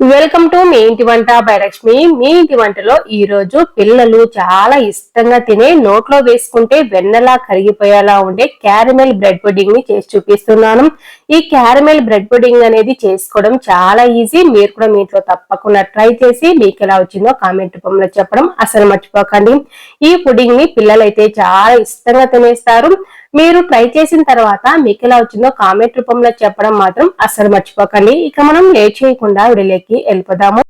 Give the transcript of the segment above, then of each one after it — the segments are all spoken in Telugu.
వెల్కమ్ టు మీ ఇంటి వంట బై లక్ష్మి మీ ఇంటి వంటలో ఈ రోజు పిల్లలు చాలా ఇష్టంగా తినే నోట్లో వేసుకుంటే వెన్నలా కరిగిపోయేలా ఉండే క్యారమెల్ బ్రెడ్ పుడ్డింగ్ని చేసి చూపిస్తున్నాను. ఈ క్యారమెల్ బ్రెడ్ పుడ్డింగ్ అనేది చేసుకోవడం చాలా ఈజీ. మీరు కూడా మీ ఇంట్లో తప్పకుండా ట్రై చేసి మీకు ఎలా వచ్చిందో కామెంట్ రూపంలో చెప్పడం అసలు మర్చిపోకండి. ఈ పుడ్డింగ్ని పిల్లలైతే చాలా ఇష్టంగా తినేస్తారు. మీరు ట్రై చేసిన తర్వాత మీకు ఎలా వచ్చిందో కామెంట్ రూపంలో చెప్పడం మాత్రం అస్సలు మర్చిపోకండి. ఇక మనం లేట్ చేయకుండా విడిలేకి వెళ్ళిపోదాము.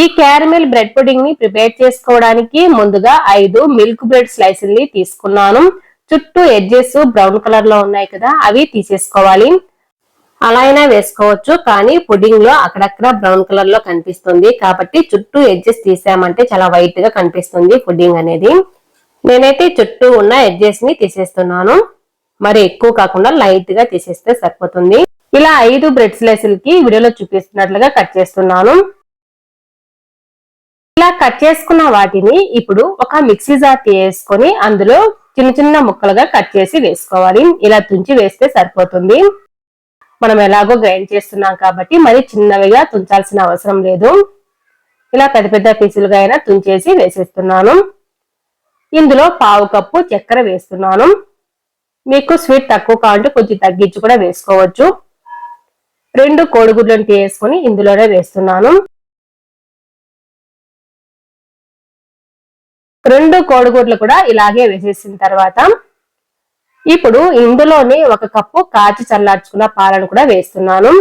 ఈ క్యారమెల్ బ్రెడ్ పుడింగ్ని ప్రిపేర్ చేసుకోవడానికి ముందుగా ఐదు మిల్క్ బ్రెడ్ స్లైసుల్ని తీసుకున్నాను. చుట్టూ ఎడ్జెస్ బ్రౌన్ కలర్లో ఉన్నాయి కదా అవి తీసేసుకోవాలి. అలా అయినా వేసుకోవచ్చు కానీ పుడింగ్లో అక్కడక్కడ బ్రౌన్ కలర్లో కనిపిస్తుంది. కాబట్టి చుట్టూ ఎడ్జెస్ తీసామంటే చాలా వైట్గా కనిపిస్తుంది పుడింగ్ అనేది. నేనైతే చుట్టూ ఉన్న ఎడ్జెస్ని తీసేస్తున్నాను. మరి ఎక్కువ కాకుండా లైట్గా తీసేస్తే సరిపోతుంది. ఇలా ఐదు బ్రెడ్ స్లైసులకి వీడియోలో చూపిస్తున్నట్లుగా కట్ చేస్తున్నాను. ఇలా కట్ చేసుకున్న వాటిని ఇప్పుడు ఒక మిక్సీ జార్ తీసుకొని అందులో చిన్న చిన్న ముక్కలుగా కట్ చేసి వేసుకోవాలి. ఇలా తుంచి వేస్తే సరిపోతుంది. మనం ఎలాగో గ్రైండ్ చేస్తున్నాం కాబట్టి మరి చిన్నవిగా తుంచాల్సిన అవసరం లేదు. ఇలా పెద్ద పెద్ద పీసులుగా అయినా తుంచేసి వేసేస్తున్నాను. ఇందులో పావు కప్పు చక్కెర వేస్తున్నాను. మీకు స్వీట్ తక్కువ కావాలంటే కొంచెం తగ్గించి కూడా వేసుకోవచ్చు. రెండు కోడిగుడ్లను తీసుకొని ఇందులోనే వేస్తున్నాను. రెండు కోడిగుడ్లు కూడా ఇలాగే వేసేసిన తర్వాత ఇప్పుడు ఇందులోనే ఒక కప్పు కాచి చల్లార్చుకున్న పాలను కూడా వేస్తున్నాను.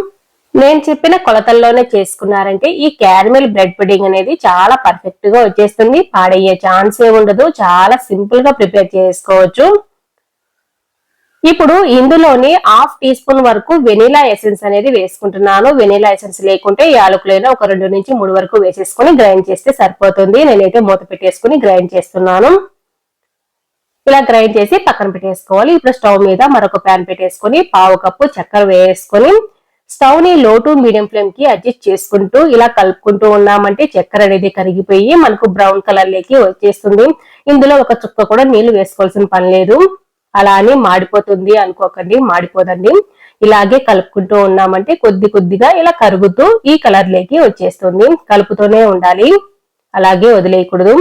నేను చెప్పిన కొలతల్లోనే చేసుకున్నారంటే ఈ క్యారమెల్ బ్రెడ్ పుడింగ్ అనేది చాలా పర్ఫెక్ట్గా వచ్చేస్తుంది. పాడయ్యే ఛాన్స్ ఏ ఉండదు. చాలా సింపుల్గా ప్రిపేర్ చేసుకోవచ్చు. ఇప్పుడు ఇందులోని హాఫ్ టీ స్పూన్ వరకు వెనిలా ఎసెన్స్ అనేది వేసుకుంటున్నాను. వెనిలా ఎసెన్స్ లేకుంటే యాలకులైనా ఒక రెండు నుంచి మూడు వరకు వేసేసుకుని గ్రైండ్ చేస్తే సరిపోతుంది. నేనైతే మూత పెట్టేసుకుని గ్రైండ్ చేస్తున్నాను. ఇలా గ్రైండ్ చేసి పక్కన పెట్టేసుకోవాలి. ఇప్పుడు స్టవ్ మీద మరొక ప్యాన్ పెట్టేసుకొని పావు కప్పు చక్కెర వేసుకొని స్టవ్ని లో టు మీడియం ఫ్లేమ్కి అడ్జస్ట్ చేసుకుంటూ ఇలా కలుపుకుంటూ ఉన్నామంటే చక్కెర అనేది కరిగిపోయి మనకు బ్రౌన్ కలర్ లేకి వచ్చేస్తుంది. ఇందులో ఒక చుక్క కూడా నీళ్ళు వేసుకోవాల్సిన పని లేదు. అలా అని మాడిపోతుంది అనుకోకండి మాడిపోదండి. ఇలాగే కలుపుకుంటూ ఉన్నామంటే కొద్ది కొద్దిగా ఇలా కరుగుతూ ఈ కలర్ లేకి వచ్చేస్తుంది. కలుపుతూనే ఉండాలి. అలాగే వదిలేయకూడదు.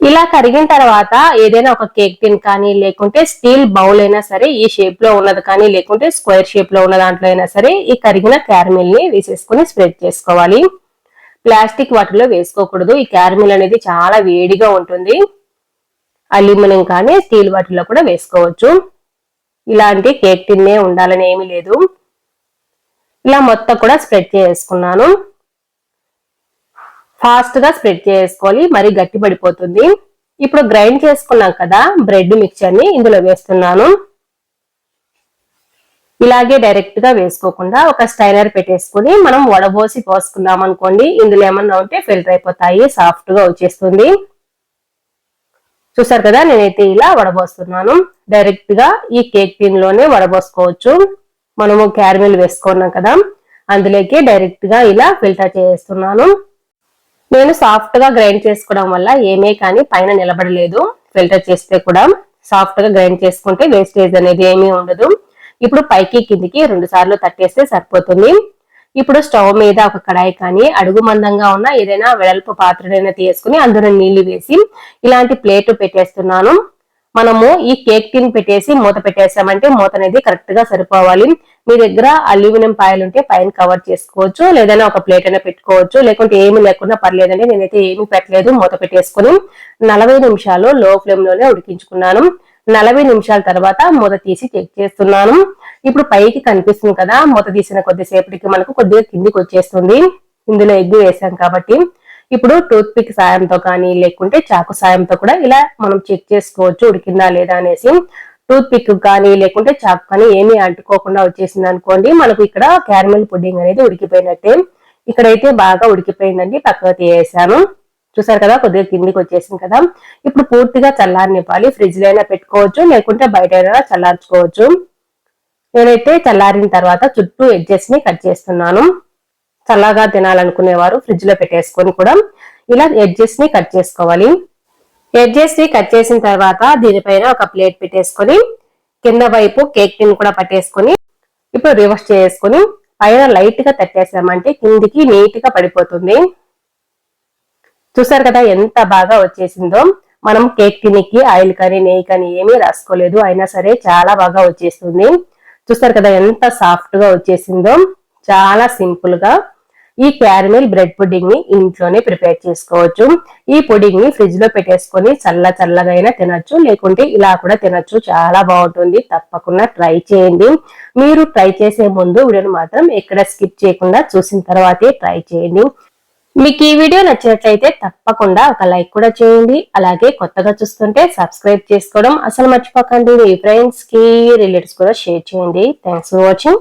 ఇలా కరిగిన తర్వాత ఏదైనా ఒక కేక్ టిన్ కానీ లేకుంటే స్టీల్ బౌల్ అయినా సరే ఈ షేప్లో ఉన్నది కానీ లేకుంటే స్క్వేర్ షేప్లో ఉన్న దాంట్లో అయినా సరే ఈ కరిగిన క్యారమిల్ని వేసేసుకుని స్ప్రెడ్ చేసుకోవాలి. ప్లాస్టిక్ వాటిలో వేసుకోకూడదు. ఈ క్యారమిల్ అనేది చాలా వేడిగా ఉంటుంది. అల్యూమినియం కానీ స్టీల్ వాటిల్లో కూడా వేసుకోవచ్చు. ఇలాంటి కేక్ టిన్నే ఉండాలని ఏమీ లేదు. ఇలా మొత్తం కూడా స్ప్రెడ్ చేసుకున్నాను. ఫాస్ట్గా స్ప్రెడ్ చేసుకోవాలి. మరీ గట్టి పడిపోతుంది. ఇప్పుడు గ్రైండ్ చేసుకున్నాం కదా బ్రెడ్ మిక్చర్ని ఇందులో వేస్తున్నాను. ఇలాగే డైరెక్ట్గా వేసుకోకుండా ఒక స్టైనర్ పెట్టేసుకుని మనం వడబోసి పోసుకున్నాం అనుకోండి. ఇందులో ఏమన్నా ఉంటే ఫిల్టర్ అయిపోతాయి సాఫ్ట్గా వచ్చేస్తుంది. చూసారు కదా నేనైతే ఇలా వడబోస్తున్నాను. డైరెక్ట్గా ఈ కేక్ టిన్లోనే వడబోసుకోవచ్చు. మనము క్యారమిల్ వేసుకున్నాం కదా అందులోకి డైరెక్ట్గా ఇలా ఫిల్టర్ చేస్తున్నాను. నేను సాఫ్ట్గా గ్రైండ్ చేసుకోవడం వల్ల ఏమే కానీ పైన నిలబడలేదు. ఫిల్టర్ చేస్తే కూడా సాఫ్ట్గా గ్రైండ్ చేసుకుంటే వేస్టేజ్ అనేది ఏమీ ఉండదు. ఇప్పుడు పైకి కిందికి రెండు సార్లు తట్టేస్తే సరిపోతుంది. ఇప్పుడు స్టవ్ మీద ఒక కడాయి కానీ అడుగు మందంగా ఉన్న ఏదైనా వెడల్పు పాత్రనైనా తీసుకుని అందులో నీళ్ళు వేసి ఇలాంటి ప్లేట్ పెట్టేస్తున్నాను. మనము ఈ కేక్ టిన్ పెట్టేసి మూత పెట్టేసామంటే మూత అనేది కరెక్ట్గా సరిపోవాలి. మీ దగ్గర అల్యూమినియం పాయలు ఉంటే పైన కవర్ చేసుకోవచ్చు లేదైనా ఒక ప్లేట్ అయినా పెట్టుకోవచ్చు లేకుంటే ఏమి లేకుండా పర్లేదండి నేనైతే ఏమి పెట్టలేదు మూత పెట్టేసుకుని నలభై నిమిషాలు లో ఫ్లేమ్లోనే ఉడికించుకున్నాను. నలభై నిమిషాల తర్వాత మూత తీసి చెక్ చేస్తున్నాను. ఇప్పుడు పైకి కనిపిస్తుంది కదా మూత తీసిన కొద్దిసేపటికి మనకు కొద్దిగా కిందికి వచ్చేస్తుంది. ఇందులో ఎగ్గు వేసాం కాబట్టి ఇప్పుడు టూత్ పిక్ సాయంతో కానీ లేకుంటే చాకు సాయంతో కూడా ఇలా మనం చెక్ చేసుకోవచ్చు ఉడికిందా లేదా అనేసి. టూత్ పిక్ కానీ లేకుంటే చాకు కానీ ఏమీ అంటుకోకుండా వచ్చేసింది అనుకోండి మనకు ఇక్కడ క్యారమెల్ పుడ్డింగ్ అనేది ఉడికిపోయినట్టే. ఇక్కడైతే బాగా ఉడికిపోయిందండి పక్కకు తీసేసాను చూసారు కదా కొద్దిగా కిందికి వచ్చేసింది కదా. ఇప్పుడు పూర్తిగా చల్లారనివ్వాలి ఫ్రిడ్జ్లో అయినా పెట్టుకోవచ్చు లేకుంటే బయట అయినా చల్లార్చుకోవచ్చు. నేనైతే చల్లారిన తర్వాత చుట్టూ ఎడ్జెస్ని కట్ చేస్తున్నాను. చల్లగా తినాలనుకునేవారు ఫ్రిడ్జ్లో పెట్టేసుకొని కూడా ఇలా ఎడ్జెస్ని కట్ చేసుకోవాలి. ఎడ్జెస్ని కట్ చేసిన తర్వాత దీనిపైన ఒక ప్లేట్ పెట్టేసుకొని కింద వైపు కేక్ టిన్ కూడా పట్టేసుకొని ఇప్పుడు రివర్స్ చేసుకొని పైన లైట్గా తట్టేసామంటే కిందికి నీట్గా పడిపోతుంది. చూసారు కదా ఎంత బాగా వచ్చేసిందో. మనం కేక్ తినికి ఆయిల్ కానీ నెయ్యి కానీ ఏమీ రాసుకోలేదు. అయినా సరే చాలా బాగా వచ్చేస్తుంది. చూస్తారు కదా ఎంత సాఫ్ట్గా వచ్చేసిందో. చాలా సింపుల్గా ఈ క్యారమెల్ బ్రెడ్ పుడ్డింగ్ని ఇంట్లోనే ప్రిపేర్ చేసుకోవచ్చు. ఈ పుడింగ్ని ఫ్రిడ్జ్లో పెట్టేసుకొని చల్ల చల్లగా తినొచ్చు లేకుంటే ఇలా కూడా తినొచ్చు. చాలా బాగుంటుంది. తప్పకుండా ట్రై చేయండి. మీరు ట్రై చేసే ముందు వీడియోని మాత్రం ఎక్కడ స్కిప్ చేయకుండా చూసిన తర్వాతే ట్రై చేయండి. మీకు ఈ వీడియో నచ్చినట్లయితే తప్పకుండా ఒక లైక్ కూడా చేయండి. అలాగే కొత్తగా చూస్తుంటే సబ్స్క్రైబ్ చేసుకోవడం అసలు మర్చిపోకండి. మీ ఫ్రెండ్స్కి రిలేటివ్స్ కూడా షేర్ చేయండి. Thanks for watching.